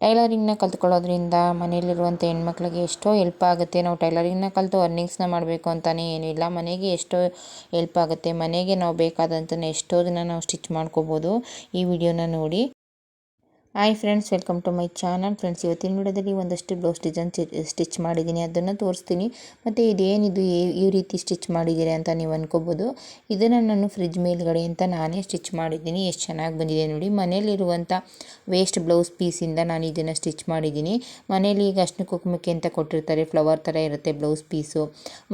ಟೈಲರಿಂಗ್ನ ಕಲ್ತ್ಕೊಳ್ಳೋದ್ರಿಂದ ಮನೆಯಲ್ಲಿರುವಂಥ ಹೆಣ್ಮಕ್ಳಿಗೆ ಎಷ್ಟೋ ಹೆಲ್ಪ್ ಆಗುತ್ತೆ. ನಾವು ಟೈಲರಿಂಗ್ನ ಕಲಿತು ಅರ್ನಿಂಗ್ಸ್ನ ಮಾಡಬೇಕು ಅಂತಲೇ ಇಲ್ಲ ಮನೆಗೆ ಎಷ್ಟೋ ಹೆಲ್ಪ್ ಆಗುತ್ತೆ. ಮನೆಗೆ ನಾವು ಬೇಕಾದಂಥ ಎಷ್ಟೋ ದಿನ ನಾವು ಸ್ಟಿಚ್ ಮಾಡ್ಕೋಬೋದು. ಈ ವಿಡಿಯೋನ ನೋಡಿ hi friends, welcome to my channel. Friends, ಇವತ್ತಿನ ವಿಡಿಯೋದಲ್ಲಿ ಒಂದಷ್ಟು ಬ್ಲೌಸ್ ಡಿಸೈನ್ ಸ್ಟಿಚ್ ಮಾಡಿದ್ದೀನಿ. ಅದನ್ನು ತೋರಿಸ್ತೀನಿ. ಮತ್ತು ಇದೇನಿದು ಈ ರೀತಿ ಸ್ಟಿಚ್ ಮಾಡಿದ್ದೀರಿ ಅಂತ ನೀವು ಅನ್ಕೋಬೋದು. ಇದನ್ನು ನಾನು ಫ್ರಿಜ್ ಮೇಲ್ಗಡೆ ಅಂತ ನಾನೇ ಸ್ಟಿಚ್ ಮಾಡಿದ್ದೀನಿ. ಎಷ್ಟು ಚೆನ್ನಾಗಿ ಬಂದಿದೆ ನೋಡಿ. ಮನೇಲಿರುವಂಥ ವೇಸ್ಟ್ ಬ್ಲೌಸ್ ಪೀಸಿಂದ ನಾನು ಇದನ್ನು ಸ್ಟಿಚ್ ಮಾಡಿದ್ದೀನಿ. ಮನೇಲಿ ಈಗ ಅಷ್ಟು ಕುಕ್ಮಕ್ಕೆ ಅಂತ ಕೊಟ್ಟಿರ್ತಾರೆ. ಫ್ಲವರ್ ಥರ ಇರುತ್ತೆ ಬ್ಲೌಸ್ ಪೀಸು.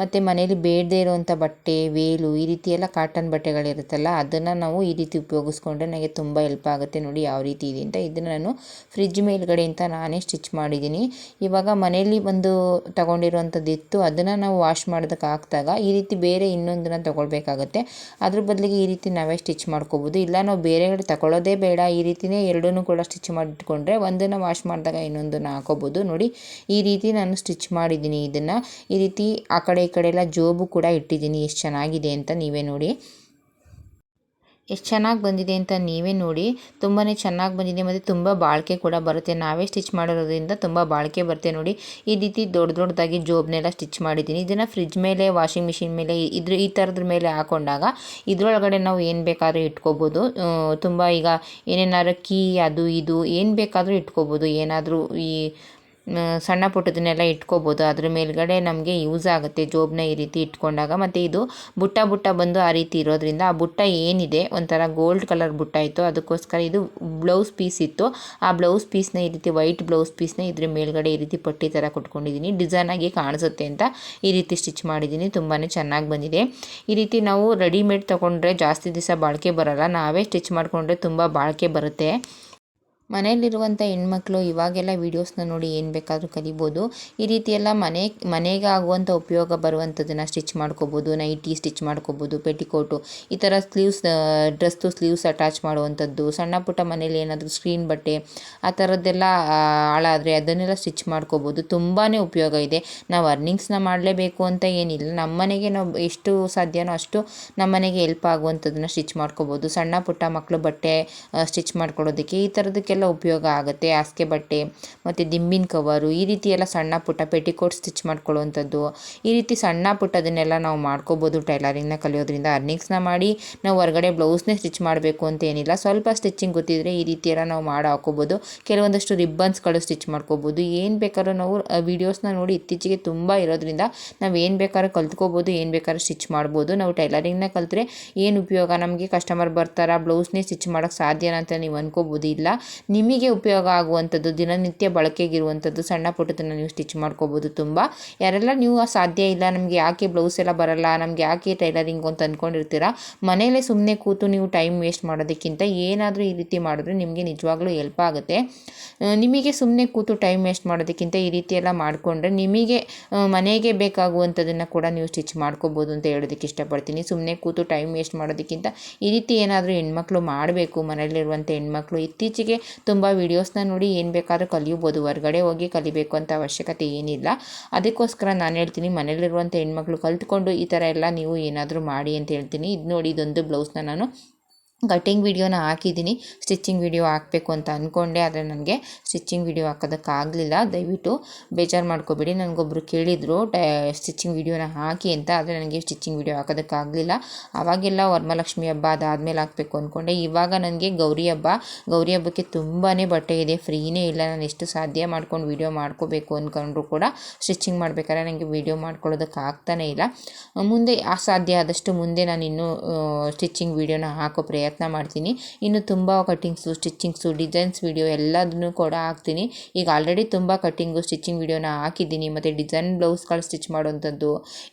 ಮತ್ತು ಮನೇಲಿ ಬೇಡದೇ ಇರುವಂಥ ಬಟ್ಟೆ, ವೇಲು, ಈ ರೀತಿ ಎಲ್ಲ ಕಾಟನ್ ಬಟ್ಟೆಗಳಿರುತ್ತಲ್ಲ, ಅದನ್ನು ನಾವು ಈ ರೀತಿ ಉಪಯೋಗಿಸ್ಕೊಂಡ್ರೆ ನನಗೆ ತುಂಬ ಹೆಲ್ಪ್ ಆಗುತ್ತೆ ನೋಡಿ. ಯಾವ ರೀತಿ ಇದೆ ಅಂತ ಇದನ್ನು ನಾನು ಫ್ರಿಜ್ ಮೇಲ್ಗಡೆಯಿಂದ ನಾನೇ ಸ್ಟಿಚ್ ಮಾಡಿದ್ದೀನಿ. ಇವಾಗ ಮನೆಯಲ್ಲಿ ಒಂದು ತಗೊಂಡಿರುವಂಥದ್ದು ಇತ್ತು, ಅದನ್ನು ನಾವು ವಾಶ್ ಮಾಡೋದಕ್ಕೆ ಹಾಕಿದಾಗ ಈ ರೀತಿ ಬೇರೆ ಇನ್ನೊಂದನ್ನು ತೊಗೊಳ್ಬೇಕಾಗತ್ತೆ. ಅದ್ರ ಬದಲಿಗೆ ಈ ರೀತಿ ನಾವೇ ಸ್ಟಿಚ್ ಮಾಡ್ಕೋಬೋದು. ಇಲ್ಲ ನಾವು ಬೇರೆ ತಗೊಳ್ಳೋದೇ ಬೇಡ, ಈ ರೀತಿಯೇ ಎರಡೂ ಕೂಡ ಸ್ಟಿಚ್ ಮಾಡಿಟ್ಕೊಂಡ್ರೆ ಒಂದನ್ನು ವಾಶ್ ಮಾಡಿದಾಗ ಇನ್ನೊಂದನ್ನು ಹಾಕೋಬೋದು. ನೋಡಿ, ಈ ರೀತಿ ನಾನು ಸ್ಟಿಚ್ ಮಾಡಿದ್ದೀನಿ ಇದನ್ನು. ಈ ರೀತಿ ಆ ಕಡೆ ಈ ಕಡೆ ಎಲ್ಲ ಜೋಬು ಕೂಡ ಇಟ್ಟಿದ್ದೀನಿ. ಎಷ್ಟು ಚೆನ್ನಾಗಿದೆ ಅಂತ ನೀವೇ ನೋಡಿ. ಎಷ್ಟು ಚೆನ್ನಾಗಿ ಬಂದಿದೆ ಅಂತ ನೀವೇ ನೋಡಿ. ತುಂಬಾ ಚೆನ್ನಾಗಿ ಬಂದಿದೆ, ಮತ್ತು ತುಂಬ ಬಾಳಿಕೆ ಕೂಡ ಬರುತ್ತೆ. ನಾವೇ ಸ್ಟಿಚ್ ಮಾಡಿರೋದ್ರಿಂದ ತುಂಬ ಬಾಳಿಕೆ ಬರುತ್ತೆ ನೋಡಿ. ಈ ರೀತಿ ದೊಡ್ಡ ದೊಡ್ಡದಾಗಿ ಜೋಬ್ನೆಲ್ಲ ಸ್ಟಿಚ್ ಮಾಡಿದ್ದೀನಿ. ಇದನ್ನು ಫ್ರಿಜ್ ಮೇಲೆ, ವಾಷಿಂಗ್ ಮಿಷಿನ್ ಮೇಲೆ, ಇದ್ರ ಈ ಥರದ್ರ ಮೇಲೆ ಹಾಕೊಂಡಾಗ ಇದರೊಳಗಡೆ ನಾವು ಏನು ಬೇಕಾದರೂ ಇಟ್ಕೋಬೋದು. ತುಂಬ ಈಗ ಏನೇನಾದ್ರು ಕೀ, ಅದು ಇದು ಏನು ಬೇಕಾದರೂ ಇಟ್ಕೋಬೋದು. ಏನಾದರೂ ಈ ಸಣ್ಣ ಪುಟ್ಟದನ್ನೆಲ್ಲ ಇಟ್ಕೋಬೋದು. ಅದ್ರ ಮೇಲ್ಗಡೆ ನಮಗೆ ಯೂಸ್ ಆಗುತ್ತೆ. ಜೋಬನ್ನ ಈ ರೀತಿ ಇಟ್ಕೊಂಡಾಗ ಮತ್ತು ಇದು ಬುಟ್ಟ ಬುಟ್ಟ ಬಂದು ಆ ರೀತಿ ಇರೋದ್ರಿಂದ ಆ ಬುಟ್ಟ ಏನಿದೆ, ಒಂಥರ ಗೋಲ್ಡ್ ಕಲರ್ ಬುಟ್ಟ ಇತ್ತು ಅದಕ್ಕೋಸ್ಕರ ಇದು ಬ್ಲೌಸ್ ಪೀಸ್ ಇತ್ತು. ಆ ಬ್ಲೌಸ್ ಪೀಸ್ನ ಈ ರೀತಿ ವೈಟ್ ಬ್ಲೌಸ್ ಪೀಸ್ನ ಇದ್ರ ಮೇಲ್ಗಡೆ ಈ ರೀತಿ ಪಟ್ಟಿ ಥರ ಕೊಟ್ಕೊಂಡಿದ್ದೀನಿ ಡಿಸೈನಾಗಿ ಕಾಣಿಸುತ್ತೆ ಅಂತ ಈ ರೀತಿ ಸ್ಟಿಚ್ ಮಾಡಿದ್ದೀನಿ ತುಂಬಾ ಚೆನ್ನಾಗಿ ಬಂದಿದೆ. ಈ ರೀತಿ ನಾವು ರೆಡಿಮೇಡ್ ತೊಗೊಂಡ್ರೆ ಜಾಸ್ತಿ ದಿವಸ ಬಾಳಿಕೆ ಬರೋಲ್ಲ. ನಾವೇ ಸ್ಟಿಚ್ ಮಾಡಿಕೊಂಡ್ರೆ ತುಂಬ ಬಾಳಿಕೆ ಬರುತ್ತೆ. ಮನೆಯಲ್ಲಿರುವಂಥ ಹೆಣ್ಮಕ್ಳು ಇವಾಗೆಲ್ಲ ವೀಡಿಯೋಸ್ನ ನೋಡಿ ಏನು ಬೇಕಾದರೂ ಕಲಿಬೋದು. ಈ ರೀತಿ ಎಲ್ಲ ಮನೆ, ಮನೆಗೆ ಆಗುವಂಥ ಉಪಯೋಗ ಬರುವಂಥದ್ದನ್ನು ಸ್ಟಿಚ್ ಮಾಡ್ಕೋಬೋದು ನೈಟಿ ಸ್ಟಿಚ್ ಮಾಡ್ಕೋಬೋದು ಪೆಟಿಕೋಟು ಈ ಥರ ಸ್ಲೀವ್ಸ್ ಡ್ರೆಸ್ದು ಸ್ಲೀವ್ಸ್ ಅಟ್ಯಾಚ್ ಮಾಡುವಂಥದ್ದು, ಸಣ್ಣ ಪುಟ್ಟ ಮನೇಲಿ ಏನಾದರೂ ಸ್ಕ್ರೀನ್ ಬಟ್ಟೆ, ಆ ಥರದ್ದೆಲ್ಲ ಹಾಳಾದರೆ ಅದನ್ನೆಲ್ಲ ಸ್ಟಿಚ್ ಮಾಡ್ಕೋಬೋದು. ತುಂಬಾ ಉಪಯೋಗ ಇದೆ. ನಾವು ಅರ್ನಿಂಗ್ಸ್ನ ಮಾಡಲೇಬೇಕು ಅಂತ ಏನಿಲ್ಲ. ನಮ್ಮ ಮನೆಗೆ ನಾವು ಎಷ್ಟು ಸಾಧ್ಯನೋ ಅಷ್ಟು ನಮ್ಮ ಮನೆಗೆ ಹೆಲ್ಪ್ ಆಗುವಂಥದ್ದನ್ನು ಸ್ಟಿಚ್ ಮಾಡ್ಕೋಬೋದು. ಸಣ್ಣ ಪುಟ್ಟ ಮಕ್ಕಳು ಬಟ್ಟೆ ಸ್ಟಿಚ್ ಮಾಡ್ಕೊಳ್ಳೋದಕ್ಕೆ ಈ ಥರದಕ್ಕೆಲ್ಲ ಉಪಯೋಗ ಆಗುತ್ತೆ. ಹಾಸಿಗೆ ಬಟ್ಟೆ, ಮತ್ತು ದಿಂಬಿನ ಕವರು, ಈ ರೀತಿ ಎಲ್ಲ ಸಣ್ಣ ಪುಟ್ಟ ಪೆಟಿಕೋಟ್ ಸ್ಟಿಚ್ ಮಾಡ್ಕೊಳ್ಳುವಂಥದ್ದು. ಈ ರೀತಿ ಸಣ್ಣ ಪುಟ್ಟದನ್ನೆಲ್ಲ ನಾವು ಮಾಡ್ಕೋಬೋದು ಟೈಲರಿಂಗ್ನ ಕಲಿಯೋದ್ರಿಂದ ಅರ್ನಿಂಗ್ಸ್ನ ಮಾಡಿ, ನಾವು ಹೊರಗಡೆ ಬ್ಲೌಸ್ನೇ ಸ್ಟಿಚ್ ಮಾಡಬೇಕು ಅಂತ ಏನಿಲ್ಲ. ಸ್ವಲ್ಪ ಸ್ಟಿಚಿಂಗ್ ಗೊತ್ತಿದ್ರೆ ಈ ರೀತಿ ಎಲ್ಲ ನಾವು ಮಾಡಿ ಹಾಕೋಬೋದು ಕೆಲವೊಂದಷ್ಟು ರಿಬ್ಬನ್ಸ್ಗಳು ಸ್ಟಿಚ್ ಮಾಡ್ಕೋಬೋದು. ಏನು ಬೇಕಾದ್ರೂ ನಾವು ವೀಡಿಯೋಸ್ನ ನೋಡಿ ಇತ್ತೀಚೆಗೆ ತುಂಬ ಇರೋದ್ರಿಂದ ನಾವು ಏನು ಬೇಕಾದ್ರೂ ಕಲ್ತ್ಕೋಬೋದು, ಏನು ಬೇಕಾದ್ರೂ ಸ್ಟಿಚ್ ಮಾಡ್ಬೋದು. ನಾವು ಟೈಲರಿಂಗ್ನ ಕಲಿತ್ರೆ ಏನು ಉಪಯೋಗ? ನಮಗೆ ಕಸ್ಟಮರ್ ಬರ್ತಾರ ಬ್ಲೌಸ್ನೇ ಸ್ಟಿಚ್ ಮಾಡೋಕ್ಕೆ ಸಾಧ್ಯನ ಅಂತ ನೀವು ಅನ್ಕೋಬೋದು ಇಲ್ಲ ನಿಮಗೆ ಉಪಯೋಗ ಆಗುವಂಥದ್ದು, ದಿನನಿತ್ಯ ಬಳಕೆಗಿರುವಂಥದ್ದು ಸಣ್ಣ ಪುಟ್ಟದನ್ನು ನೀವು ಸ್ಟಿಚ್ ಮಾಡ್ಕೋಬೋದು ತುಂಬ. ಯಾರೆಲ್ಲ ನೀವು ಸಾಧ್ಯ ಇಲ್ಲ, ನಮಗೆ ಯಾಕೆ ಬ್ಲೌಸ್ ಎಲ್ಲ ಬರಲ್ಲ, ನಮಗೆ ಯಾಕೆ ಟೈಲರಿಂಗು ಅಂತ ಅಂದ್ಕೊಂಡಿರ್ತೀರ ಮನೆಯಲ್ಲೇ ಸುಮ್ಮನೆ ಕೂತು ನೀವು ಟೈಮ್ ವೇಸ್ಟ್ ಮಾಡೋದಕ್ಕಿಂತ ಏನಾದರೂ ಈ ರೀತಿ ಮಾಡಿದ್ರೆ ನಿಮಗೆ ನಿಜವಾಗ್ಲೂ ಹೆಲ್ಪ್ ಆಗುತ್ತೆ. ನಿಮಗೆ ಸುಮ್ಮನೆ ಕೂತು ಟೈಮ್ ವೇಸ್ಟ್ ಮಾಡೋದಕ್ಕಿಂತ ಈ ರೀತಿ ಎಲ್ಲ ಮಾಡಿಕೊಂಡ್ರೆ ನಿಮಗೆ ಮನೆಗೆ ಬೇಕಾಗುವಂಥದ್ದನ್ನು ಕೂಡ ನೀವು ಸ್ಟಿಚ್ ಮಾಡ್ಕೋಬೋದು ಅಂತ ಹೇಳೋದಕ್ಕೆ ಇಷ್ಟಪಡ್ತೀನಿ. ಸುಮ್ಮನೆ ಕೂತು ಟೈಮ್ ವೇಸ್ಟ್ ಮಾಡೋದಕ್ಕಿಂತ ಈ ರೀತಿ ಏನಾದರೂ ಹೆಣ್ಮಕ್ಳು ಮಾಡಬೇಕು, ಮನೆಯಲ್ಲಿರುವಂಥ ಹೆಣ್ಮಕ್ಳು ಇತ್ತೀಚೆಗೆ ತುಂಬ ವೀಡಿಯೋಸ್ನ ನೋಡಿ ಏನು ಬೇಕಾದ್ರೂ ಕಲಿಯಬೋದು ಹೊರಗಡೆ ಹೋಗಿ ಕಲಿಬೇಕು ಅಂತ ಅವಶ್ಯಕತೆ ಏನಿಲ್ಲ. ಅದಕ್ಕೋಸ್ಕರ ನಾನು ಹೇಳ್ತೀನಿ ಮನೇಲಿರುವಂಥ ಹೆಣ್ಮಕ್ಳು ಕಲ್ತ್ಕೊಂಡು ಈ ಥರ ಎಲ್ಲ ನೀವು ಏನಾದರೂ ಮಾಡಿ ಅಂತ ಹೇಳ್ತೀನಿ. ಇದು ನೋಡಿ ಇದೊಂದು ಬ್ಲೌಸ್ನ ನಾನು ಕಟ್ಟಿಂಗ್ ವಿಡಿಯೋನ ಹಾಕಿದ್ದೀನಿ. ಸ್ಟಿಚ್ಚಿಂಗ್ ವಿಡಿಯೋ ಹಾಕಬೇಕು ಅಂತ ಅಂದ್ಕೊಂಡೆ ಆದರೆ ನನಗೆ ಸ್ಟಿಚ್ಚಿಂಗ್ ವಿಡಿಯೋ ಹಾಕೋದಕ್ಕಾಗಲಿಲ್ಲ. ದಯವಿಟ್ಟು ಬೇಜಾರು ಮಾಡ್ಕೋಬೇಡಿ. ನನಗೊಬ್ಬರು ಕೇಳಿದರು ಸ್ಟಿಚಿಂಗ್ ವಿಡಿಯೋನ ಹಾಕಿ ಅಂತ, ಆದರೆ ನನಗೆ ಸ್ಟಿಚ್ಚಿಂಗ್ ವಿಡಿಯೋ ಹಾಕೋದಕ್ಕಾಗಲಿಲ್ಲ. ಆವಾಗೆಲ್ಲ ವರಮಹಾಲಕ್ಷ್ಮಿ ಹಬ್ಬ ಅದಾದಮೇಲೆ ಹಾಕಬೇಕು ಅಂದ್ಕೊಂಡೆ ಇವಾಗ ನನಗೆ ಗೌರಿ ಹಬ್ಬ. ಗೌರಿ ಹಬ್ಬಕ್ಕೆ ತುಂಬಾ ಬಟ್ಟೆ ಇದೆ. ಫ್ರೀನೇ ಇಲ್ಲ. ನಾನು ಎಷ್ಟು ಸಾಧ್ಯ ಮಾಡ್ಕೊಂಡು ವಿಡಿಯೋ ಮಾಡ್ಕೋಬೇಕು ಅಂದ್ಕೊಂಡ್ರು ಕೂಡ ಸ್ಟಿಚಿಂಗ್ ಮಾಡಬೇಕಾದ್ರೆ ನನಗೆ ವಿಡಿಯೋ ಮಾಡ್ಕೊಳ್ಳೋದಕ್ಕೆ ಆಗ್ತಾನೇ ಇಲ್ಲ. ಮುಂದೆ ಸಾಧ್ಯ ಆದಷ್ಟು ಮುಂದೆ ನಾನು ಇನ್ನೂ ಸ್ಟಿಚ್ಚಿಂಗ್ ವಿಡಿಯೋನ ಹಾಕೋ ಪ್ರಯತ್ನ ಪ್ರಯತ್ನ ಮಾಡ್ತೀನಿ. ಇನ್ನು ತುಂಬ ಕಟ್ಟಿಂಗ್ಸು ಸ್ಟಿಚ್ಚಿಂಗ್ಸು ಡಿಸೈನ್ಸ್ ವೀಡಿಯೋ ಎಲ್ಲದನ್ನು ಕೂಡ ಹಾಕ್ತೀನಿ. ಈಗ ಆಲ್ರೆಡಿ ತುಂಬ ಕಟ್ಟಿಂಗು ಸ್ಟಿಚಿಂಗ್ ವೀಡಿಯೋನ ಹಾಕಿದ್ದೀನಿ. ಮತ್ತು ಡಿಸೈನ್ ಬ್ಲೌಸ್ಗಳು ಸ್ಟಿಚ್ ಮಾಡುವಂಥದ್ದು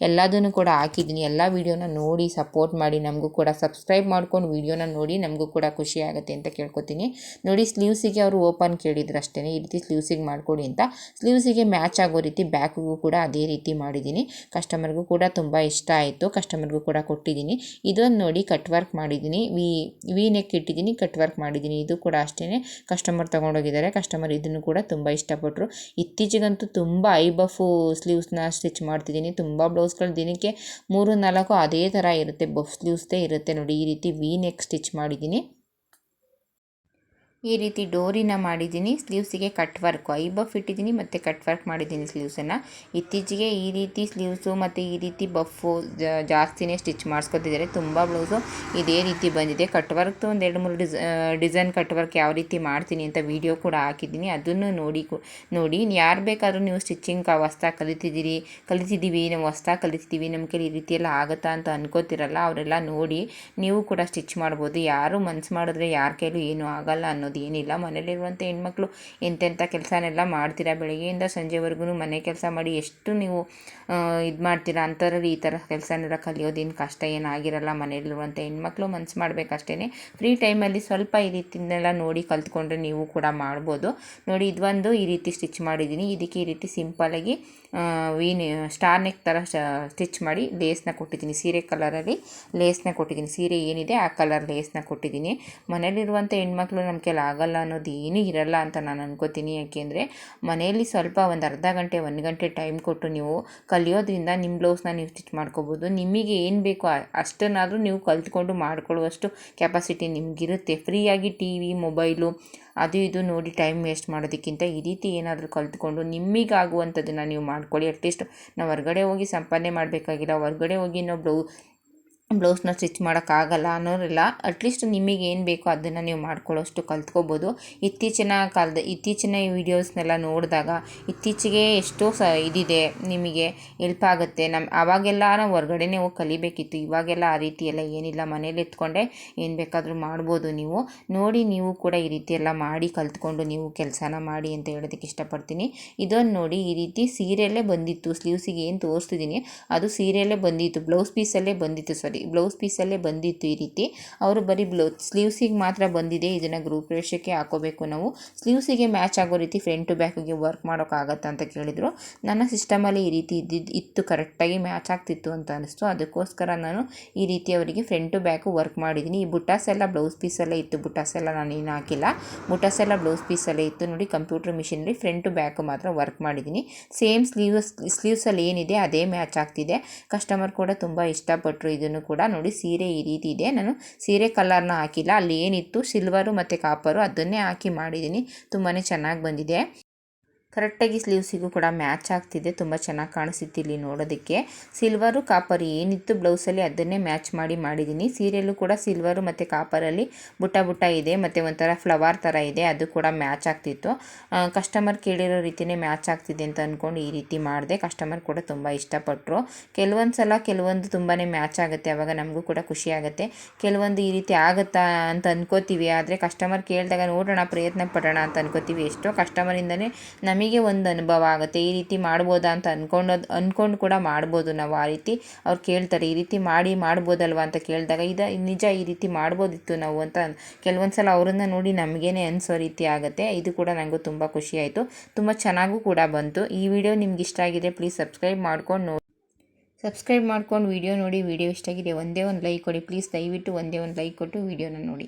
ಎಲ್ಲದನ್ನು ಕೂಡ ಹಾಕಿದ್ದೀನಿ. ಎಲ್ಲ ವೀಡಿಯೋನ ನೋಡಿ ಸಪೋರ್ಟ್ ಮಾಡಿ, ನಮಗೂ ಕೂಡ ಸಬ್ಸ್ಕ್ರೈಬ್ ಮಾಡ್ಕೊಂಡು ವೀಡಿಯೋನ ನೋಡಿ ನಮಗೂ ಕೂಡ ಖುಷಿ ಆಗುತ್ತೆ ಅಂತ ಕೇಳ್ಕೊತೀನಿ. ನೋಡಿ ಸ್ಲೀವ್ಸಿಗೆ ಅವರು ಓಪನ್ ಕೇಳಿದ್ರು ಅಷ್ಟೇ ಈ ರೀತಿ ಸ್ಲೀವ್ಸಿಗೆ ಮಾಡಿಕೊಡಿ ಅಂತ. ಸ್ಲೀವ್ಸಿಗೆ ಮ್ಯಾಚ್ ಆಗೋ ರೀತಿ ಬ್ಯಾಕ್ಗೂ ಕೂಡ ಅದೇ ರೀತಿ ಮಾಡಿದ್ದೀನಿ. ಕಸ್ಟಮರ್ಗೂ ಕೂಡ ತುಂಬ ಇಷ್ಟ ಆಯಿತು. ಕಸ್ಟಮರ್ಗೂ ಕೂಡ ಕೊಟ್ಟಿದ್ದೀನಿ. ಇದೊಂದು ನೋಡಿ ಕಟ್ ವರ್ಕ್ ಮಾಡಿದ್ದೀನಿ. ವಿ ವಿ ನೆಕ್ ಇಟ್ಟಿದ್ದೀನಿ ಕಟ್ ವರ್ಕ್ ಮಾಡಿದ್ದೀನಿ. ಇದು ಕೂಡ ಅಷ್ಟೇ ಕಸ್ಟಮರ್ ತೊಗೊಂಡೋಗಿದ್ದಾರೆ. ಕಸ್ಟಮರ್ ಇದನ್ನು ಕೂಡ ತುಂಬ ಇಷ್ಟಪಟ್ಟರು ಇತ್ತೀಚೆಗಂತೂ ತುಂಬ ಐ ಬಫು ಸ್ಲೀವ್ಸ್ನ ಸ್ಟಿಚ್ ಮಾಡ್ತಿದ್ದೀನಿ. ತುಂಬ ಬ್ಲೌಸ್ಗಳು ದಿನಕ್ಕೆ ಮೂರು ನಾಲ್ಕು ಅದೇ ಥರ ಇರುತ್ತೆ. ಬಫ್ ಸ್ಲೀವ್ಸ್ದೇ ಇರುತ್ತೆ ನೋಡಿ. ಈ ರೀತಿ ವಿ ನೆಕ್ ಸ್ಟಿಚ್ ಮಾಡಿದ್ದೀನಿ. ಈ ರೀತಿ ಡೋರಿನ ಮಾಡಿದ್ದೀನಿ, ಸ್ಲೀವ್ಸಿಗೆ ಕಟ್ ವರ್ಕು. ಐಬಫ್ ಇಟ್ಟಿದ್ದೀನಿ ಮತ್ತು ಕಟ್ ವರ್ಕ್ ಮಾಡಿದ್ದೀನಿ ಸ್ಲೀವ್ಸನ್ನು. ಇತ್ತೀಚೆಗೆ ಈ ರೀತಿ ಸ್ಲೀವ್ಸು ಮತ್ತು ಈ ರೀತಿ ಬಫ್ಫು ಜಾಸ್ತಿನೇ ಸ್ಟಿಚ್ ಮಾಡಿಸ್ಕೊತಿದ್ದಾರೆ. ತುಂಬ ಬ್ಲೌಸು ಇದೇ ರೀತಿ ಬಂದಿದೆ. ಕಟ್ ವರ್ಕ್ದು ಒಂದು ಎರಡು ಮೂರು ಡಿಸ್ ಡಿಸೈನ್ ಕಟ್ ವರ್ಕ್ ಯಾವ ರೀತಿ ಮಾಡ್ತೀನಿ ಅಂತ ವಿಡಿಯೋ ಕೂಡ ಹಾಕಿದ್ದೀನಿ. ಅದನ್ನು ನೋಡಿ ನೋಡಿ ಯಾರು ಬೇಕಾದರೂ ನೀವು ಸ್ಟಿಚಿಂಗ್ ಹೊಸ್ದಾಗಿ ಕಲಿತಿದ್ದೀರಿ, ಕಲಿತಿದ್ದೀವಿ ನಾವು ಹೊಸ್ದಾಗಿ ಕಲಿತಿದ್ದೀವಿ ನಮ್ಮ ಕೈಲಿ ಈ ರೀತಿಯೆಲ್ಲ ಆಗುತ್ತಾ ಅಂತ ಅನ್ಕೋತಿರಲ್ಲ, ಅವರೆಲ್ಲ ನೋಡಿ ನೀವು ಕೂಡ ಸ್ಟಿಚ್ ಮಾಡ್ಬೋದು. ಯಾರು ಮನ್ಸು ಮಾಡಿದ್ರೆ ಯಾರ ಕೈಲೂ ಏನೂ ಆಗಲ್ಲ ಅನ್ನೋದು ಏನಿಲ್ಲ. ಮನೇಲಿರುವಂಥ ಹೆಣ್ಮಕ್ಳು ಎಂತೆಂಥ ಕೆಲಸನೆಲ್ಲ ಮಾಡ್ತೀರಾ? ಬೆಳಗ್ಗೆಯಿಂದ ಸಂಜೆವರೆಗೂ ಮನೆ ಕೆಲಸ ಮಾಡಿ ಎಷ್ಟು ನೀವು ಇದು ಮಾಡ್ತೀರಾ? ಅಂಥವ್ರಲ್ಲಿ ಈ ಥರ ಕೆಲಸನೆಲ್ಲ ಕಲಿಯೋದೇನು ಕಷ್ಟ ಏನಾಗಿರಲ್ಲ ಮನೇಲಿರುವಂಥ ಹೆಣ್ಮಕ್ಳು ಮನ್ಸು ಮಾಡಬೇಕಷ್ಟೇ ಫ್ರೀ ಟೈಮಲ್ಲಿ ಸ್ವಲ್ಪ ಈ ರೀತಿನೆಲ್ಲ ನೋಡಿ ಕಲ್ತ್ಕೊಂಡ್ರೆ ನೀವು ಕೂಡ ಮಾಡ್ಬೋದು. ನೋಡಿ ಇದೊಂದು ಈ ರೀತಿ ಸ್ಟಿಚ್ ಮಾಡಿದ್ದೀನಿ. ಇದಕ್ಕೆ ಈ ರೀತಿ ಸಿಂಪಲಾಗಿ ವೀನ್ ಸ್ಟಾರ್ ನೆಕ್ ಥರ ಸ್ಟಿಚ್ ಮಾಡಿ ಲೇಸ್ನ ಕೊಟ್ಟಿದ್ದೀನಿ. ಸೀರೆ ಕಲರಲ್ಲಿ ಲೇಸ್ನ ಕೊಟ್ಟಿದ್ದೀನಿ. ಸೀರೆ ಏನಿದೆ ಆ ಕಲರ್ ಲೇಸ್ನ ಕೊಟ್ಟಿದ್ದೀನಿ. ಮನೇಲಿರುವಂಥ ಹೆಣ್ಮಕ್ಳು ನಮ್ಮ ಆಗಲ್ಲ ಅನ್ನೋದು ಏನೂ ಇರಲ್ಲ ಅಂತ ನಾನು ಅನ್ಕೋತೀನಿ. ಯಾಕೆಂದರೆ ಮನೆಯಲ್ಲಿ ಸ್ವಲ್ಪ ಒಂದು ಅರ್ಧ ಗಂಟೆ, ಒಂದು ಗಂಟೆ ಟೈಮ್ ಕೊಟ್ಟು ನೀವು ಕಲಿಯೋದ್ರಿಂದ ನಿಮ್ಮ ಬ್ಲೌಸ್ನ ನೀವು ಸ್ಟಿಚ್ ಮಾಡ್ಕೋಬೋದು. ನಿಮಗೆ ಏನು ಬೇಕೋ ಅಷ್ಟನ್ನಾದರೂ ನೀವು ಕಲ್ತ್ಕೊಂಡು ಮಾಡ್ಕೊಳ್ಳುವಷ್ಟು ಕೆಪಾಸಿಟಿ ನಿಮಗಿರುತ್ತೆ. ಫ್ರೀಯಾಗಿ ಟಿ ವಿ ಮೊಬೈಲು ಅದು ಇದು ನೋಡಿ ಟೈಮ್ ವೇಸ್ಟ್ ಮಾಡೋದಕ್ಕಿಂತ ಈ ರೀತಿ ಏನಾದರೂ ಕಲ್ತ್ಕೊಂಡು ನಿಮಗಾಗುವಂಥದ್ದನ್ನು ನೀವು ಮಾಡ್ಕೊಳ್ಳಿ. ಅಟ್ಲೀಸ್ಟ್ ನಾವು ಹೊರಗಡೆ ಹೋಗಿ ಸಂಪಾದನೆ ಮಾಡಬೇಕಾಗಿಲ್ಲ, ಹೊರಗಡೆ ಹೋಗಿ ನಾವು ಬ್ಲೌ ಬ್ಲೌಸ್ನ ಸ್ಟಿಚ್ ಮಾಡೋಕ್ಕಾಗಲ್ಲ ಅನ್ನೋರಿಲ್ಲ. ಅಟ್ಲೀಸ್ಟ್ ನಿಮಗೆ ಏನು ಬೇಕೋ ಅದನ್ನು ನೀವು ಮಾಡ್ಕೊಳ್ಳೋಷ್ಟು ಕಲ್ತ್ಕೋಬೋದು. ಇತ್ತೀಚಿನ ಕಾಲದ, ಇತ್ತೀಚಿನ ವೀಡಿಯೋಸ್ನೆಲ್ಲ ನೋಡಿದಾಗ ಇತ್ತೀಚೆಗೆ ಎಷ್ಟೋ ಸ ಇದಿದೆ ನಿಮಗೆ ಹೆಲ್ಪ್ ಆಗುತ್ತೆ. ನಮ್ಮ ಆವಾಗೆಲ್ಲ ಹೊರ್ಗಡೆನೇ ಹೋಗಿ ಕಲಿಬೇಕಿತ್ತು. ಇವಾಗೆಲ್ಲ ಆ ರೀತಿ ಎಲ್ಲ ಏನಿಲ್ಲ. ಮನೇಲಿ ಎತ್ಕೊಂಡೆ ಏನು ಬೇಕಾದರೂ ಮಾಡ್ಬೋದು ನೀವು. ನೋಡಿ ನೀವು ಕೂಡ ಈ ರೀತಿ ಎಲ್ಲ ಮಾಡಿ ಕಲ್ತ್ಕೊಂಡು ನೀವು ಕೆಲಸನ ಮಾಡಿ ಅಂತ ಹೇಳೋದಕ್ಕೆ ಇಷ್ಟಪಡ್ತೀನಿ. ಇದೊಂದು ನೋಡಿ ಈ ರೀತಿ ಸೀರೆಯಲ್ಲೇ ಬಂದಿತ್ತು. ಸ್ಲೀವ್ಸಿಗೆ ಏನು ತೋರಿಸ್ತಿದ್ದೀನಿ, ಅದು ಸೀರೆಯಲ್ಲೇ ಬಂದಿತ್ತು. ಬ್ಲೌಸ್ ಪೀಸಲ್ಲೇ ಬಂದಿತ್ತು ಸಾರಿ ಬ್ಲೌಸ್ ಪೀಸಲ್ಲೇ ಬಂದಿತ್ತು ಈ ರೀತಿ. ಅವರು ಬರೀ ಬ್ಲೌಸ್, ಸ್ಲೀವ್ಸಿಗೆ ಮಾತ್ರ ಬಂದಿದೆ. ಇದನ್ನು ಗ್ರೂಪ್ ರೇಷಕ್ಕೆ ಹಾಕೋಬೇಕು ನಾವು. ಸ್ಲೀವ್ಸಿಗೆ ಮ್ಯಾಚ್ ಆಗೋ ರೀತಿ ಫ್ರಂಟ್ ಟು ಬ್ಯಾಕಿಗೆ ವರ್ಕ್ ಮಾಡೋಕ್ಕಾಗತ್ತಾ ಅಂತ ಕೇಳಿದರು. ನನ್ನ ಸಿಸ್ಟಮಲ್ಲಿ ಈ ರೀತಿ ಇದ್ದಿದ್ದು ಇತ್ತು ಕರೆಕ್ಟಾಗಿ ಮ್ಯಾಚ್ ಆಗ್ತಿತ್ತು ಅಂತ ಅನಿಸ್ತು. ಅದಕ್ಕೋಸ್ಕರ ನಾನು ಈ ರೀತಿ ಅವರಿಗೆ ಫ್ರಂಟ್ ಟು ಬ್ಯಾಕು ವರ್ಕ್ ಮಾಡಿದ್ದೀನಿ ಈ ಬುಟಾಸ್ ಎಲ್ಲ ಬ್ಲೌಸ್ ಪೀಸಲ್ಲೇ ಇತ್ತು. ಬುಟಾಸ್ ಎಲ್ಲ ನಾನು ಏನು ಹಾಕಿಲ್ಲ. ಬುಟಾಸ್ ಎಲ್ಲ ಬ್ಲೌಸ್ ಪೀಸಲ್ಲೇ ಇತ್ತು. ನೋಡಿ ಕಂಪ್ಯೂಟರ್ ಮಿಷಿನಲ್ಲಿ ಫ್ರಂಟ್ ಟು ಬ್ಯಾಕು ಮಾತ್ರ ವರ್ಕ್ ಮಾಡಿದ್ದೀನಿ ಸೇಮ್ ಸ್ಲೀವ್ಸ್, ಸ್ಲೀವ್ಸಲ್ಲಿ ಏನಿದೆ, ಅದೇ ಮ್ಯಾಚ್ ಆಗ್ತಿದೆ. ಕಸ್ಟಮರ್ ಕೂಡ ತುಂಬ ಇಷ್ಟಪಟ್ಟರು ಇದನ್ನು ಕೂಡ ನೋಡಿ ಸೀರೆ ಈ ರೀತಿ ಇದೆ. ನಾನು ಸೀರೆ ಕಲರ್ನ ಹಾಕಿಲ್ಲ. ಅಲ್ಲಿ ಏನಿತ್ತು? ಸಿಲ್ವರು ಮತ್ತು ಕಾಪರು ಅದನ್ನೇ ಹಾಕಿ ಮಾಡಿದ್ದೀನಿ. ತುಂಬಾ ಚೆನ್ನಾಗಿ ಬಂದಿದೆ. ಕರೆಕ್ಟಾಗಿ ಸ್ಲೀವ್ಸಿಗೂ ಕೂಡ ಮ್ಯಾಚ್ ಆಗ್ತಿದೆ. ತುಂಬ ಚೆನ್ನಾಗಿ ಕಾಣಿಸುತ್ತೆ ಇಲ್ಲಿ ನೋಡೋದಕ್ಕೆ. ಸಿಲ್ವರು, ಕಾಪರ್ ಏನಿತ್ತು ಬ್ಲೌಸಲ್ಲಿ ಅದನ್ನೇ ಮ್ಯಾಚ್ ಮಾಡಿ ಮಾಡಿದ್ದೀನಿ. ಸೀರೆಯಲ್ಲೂ ಕೂಡ ಸಿಲ್ವರು ಮತ್ತು ಕಾಪರಲ್ಲಿ ಬುಟ್ಟ ಬುಟ್ಟ ಇದೆ, ಮತ್ತು ಒಂಥರ ಫ್ಲವರ್ ಥರ ಇದೆ, ಅದು ಕೂಡ ಮ್ಯಾಚ್ ಆಗ್ತಿತ್ತು. ಕಸ್ಟಮರ್ ಕೇಳಿರೋ ರೀತಿಯೇ ಮ್ಯಾಚ್ ಆಗ್ತಿದೆ ಅಂತ ಅಂದ್ಕೊಂಡು ಈ ರೀತಿ ಮಾಡಿದೆ. ಕಸ್ಟಮರ್ ಕೂಡ ತುಂಬ ಇಷ್ಟಪಟ್ಟರು ಕೆಲವೊಂದು ಸಲ ಕೆಲವೊಂದು ತುಂಬಾ ಮ್ಯಾಚ್ ಆಗುತ್ತೆ ಆವಾಗ ನಮಗೂ ಕೂಡ ಖುಷಿ ಆಗುತ್ತೆ. ಕೆಲವೊಂದು ಈ ರೀತಿ ಆಗುತ್ತಾ ಅಂತ ಅಂದ್ಕೋತೀವಿ ಆದರೆ ಕಸ್ಟಮರ್ ಕೇಳಿದಾಗ ನೋಡೋಣ, ಪ್ರಯತ್ನ ಪಡೋಣ ಅಂತ ಅನ್ಕೋತೀವಿ. ಎಷ್ಟೋ ಕಸ್ಟಮರಿಂದನೇ ನಮಗೆ ಒಂದು ಅನುಭವ ಆಗುತ್ತೆ. ಈ ರೀತಿ ಮಾಡ್ಬೋದಾ ಅಂತ ಅನ್ಕೊಂಡೋದು ಅಂದ್ಕೊಂಡು ಕೂಡ ಮಾಡ್ಬೋದು ನಾವು ಆ ರೀತಿ. ಅವ್ರು ಕೇಳ್ತಾರೆ, ಈ ರೀತಿ ಮಾಡಿ ಮಾಡ್ಬೋದಲ್ವಾ ಅಂತ ಕೇಳಿದಾಗ, ಇದು, ನಿಜ ಈ ರೀತಿ ಮಾಡ್ಬೋದಿತ್ತು ನಾವು ಅಂತ ಕೆಲವೊಂದು ಸಲ ಅವರನ್ನು ನೋಡಿ ನಮಗೇನೆ ಅನಿಸೋ ರೀತಿ ಆಗುತ್ತೆ. ಇದು ಕೂಡ ನನಗೂ ತುಂಬ ಖುಷಿ ಆಯಿತು. ತುಂಬ ಚೆನ್ನಾಗೂ ಕೂಡ ಬಂತು. ಈ ವಿಡಿಯೋ ನಿಮ್ಗೆ ಇಷ್ಟ ಆಗಿದೆ ಪ್ಲೀಸ್ ಸಬ್ಸ್ಕ್ರೈಬ್ ಮಾಡ್ಕೊಂಡು ನೋಡಿ. ಸಬ್ಸ್ಕ್ರೈಬ್ ಮಾಡ್ಕೊಂಡು ವಿಡಿಯೋ ನೋಡಿ. ವಿಡಿಯೋ ಇಷ್ಟ ಆಗಿದೆ ಒಂದೇ ಒಂದು ಲೈಕ್ ಕೊಡಿ. ಪ್ಲೀಸ್ ದಯವಿಟ್ಟು ಒಂದೇ ಒಂದು ಲೈಕ್ ಕೊಟ್ಟು ವಿಡಿಯೋನ ನೋಡಿ.